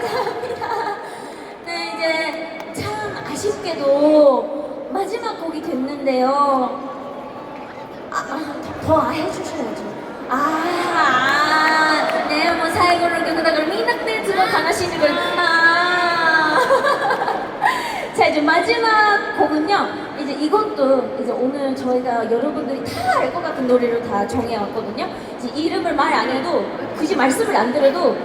감사합니다. 네, 이제 참 아쉽게도 마지막 곡이 됐는데요. 아, 아, 더, 더 아, 해주셔야죠. 아, 아, 네, 뭐, 사이고를 겪다가 미낙댄스로 당하시는 걸, 아. 자, 이제 마지막 곡은요. 이제 이것도 이제 오늘 저희가 여러분들이 다 알 것 같은 노래로 다 정해왔거든요. 이제 이름을 말 안 해도, 굳이 말씀을 안 드려도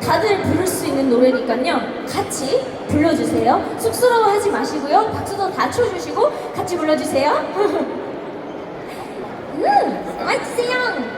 다들 부를 수 있는 노래니까요. 같이 불러주세요. 쑥스러워하지 마시고요. 박수도 다 쳐주시고 같이 불러주세요. 음, 맞으세요.